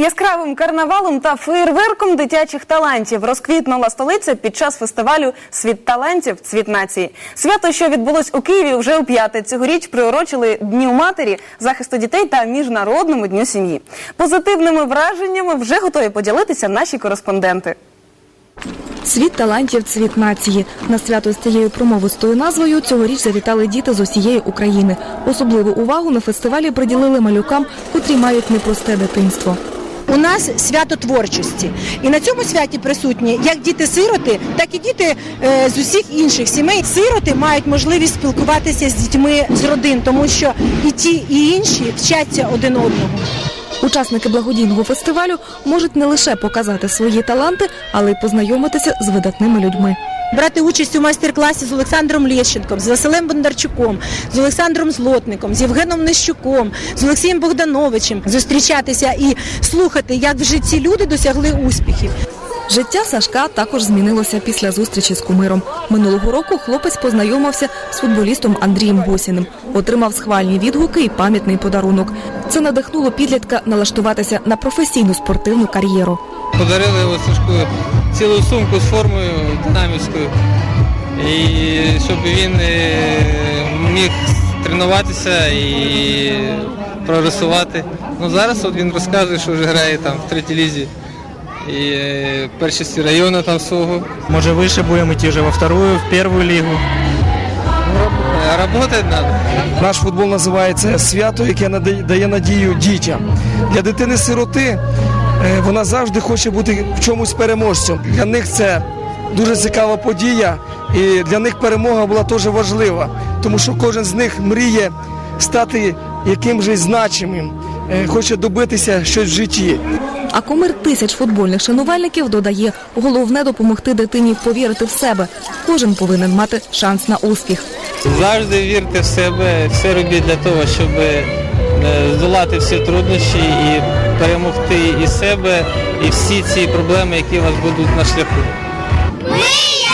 Яскравим карнавалом та феєрверком дитячих талантів розквітнула столиця під час фестивалю Світ талантів Цвіт нації. Свято, що відбулось у Києві вже у п'яте. Цьогоріч приурочили Дню матері, захисту дітей та міжнародному дню сім'ї. Позитивними враженнями вже готові поділитися наші кореспонденти. Світ талантів, цвіт нації. На свято з цією промовистою назвою цьогоріч завітали діти з усієї України. Особливу увагу на фестивалі приділили малюкам, котрі мають непросте дитинство. У нас свято творчості, і на цьому святі присутні як діти-сироти, так і діти е, з усіх інших сімей. Сироти мають можливість спілкуватися з дітьми з родин, тому що і ті, і інші вчаться один одного. Учасники благодійного фестивалю можуть не лише показати свої таланти, але й познайомитися з видатними людьми. Брати участь у майстер-класі з Олександром Лєщенком, з Василем Бондарчуком, з Олександром Злотником, з Євгеном Нищуком, з Олексієм Богдановичем, зустрічатися і слухати, як в житті люди досягли успіхів. Життя Сашка також змінилося після зустрічі з кумиром. Минулого року хлопець познайомився з футболістом Андрієм Госіним, отримав схвальні відгуки і пам'ятний подарунок. Це надихнуло підлітка налаштуватися на професійну спортивну кар'єру. Подарили от Сашку цілу сумку з формою динамівською. І щоб він е, міг тренуватися і прогресувати. Ну зараз от він розказує, що вже грає там в третій лізі. І е, першості району там свого. Может, выше будем идти уже во вторую, в первую лигу. Е, Работать треба. Наш футбол називається свято, яке дає надію дітям. Для дитини-сироти вона завжди хоче бути в чомусь переможцем. Для них це дуже цікава подія, і для них перемога була теж важлива, тому що кожен з них мріє стати якимось значимим, е, хоче добитися щось в житті. А кумир тисяч футбольних шанувальників додає, головне допомогти дитині повірити в себе. Кожен повинен мати шанс на успіх. Завжди вірте в себе, все робіть для того, щоб е, здолати всі труднощі і перемогти і себе, і всі ці проблеми, які у вас будуть на шляху. Мрія